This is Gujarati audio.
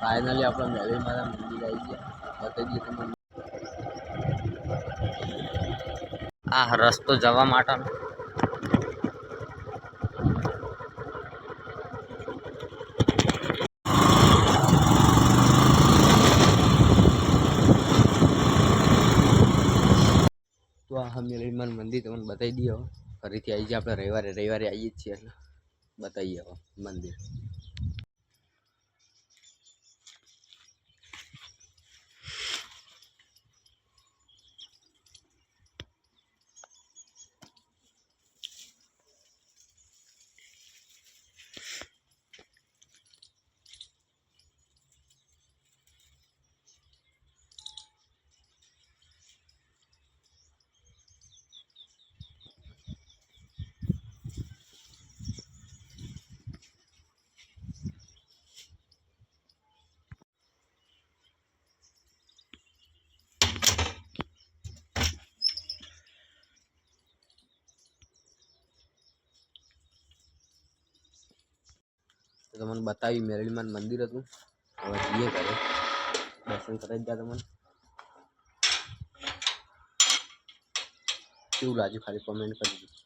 ફાઇનલી આપણે મેળી મારા મંદિર આવી ગયા. બતાવી આ રસ્તો જવા માટેનો તો આ મંદિર તમને બતાવી દઈએ ફરીથી આવી જાય આપણે રવિવારે. રવિવારે આવીએ જ છીએ એટલે બતાવીએ હવે મંદિર. તો તમને બતાવી મેરળીમાં મંદિર હતું. હવે જઈએ ઘરે. દર્શન કરાવી ગયા તમને. કેવું લાગ્યું ખાલી કોમેન્ટ કરી દીધું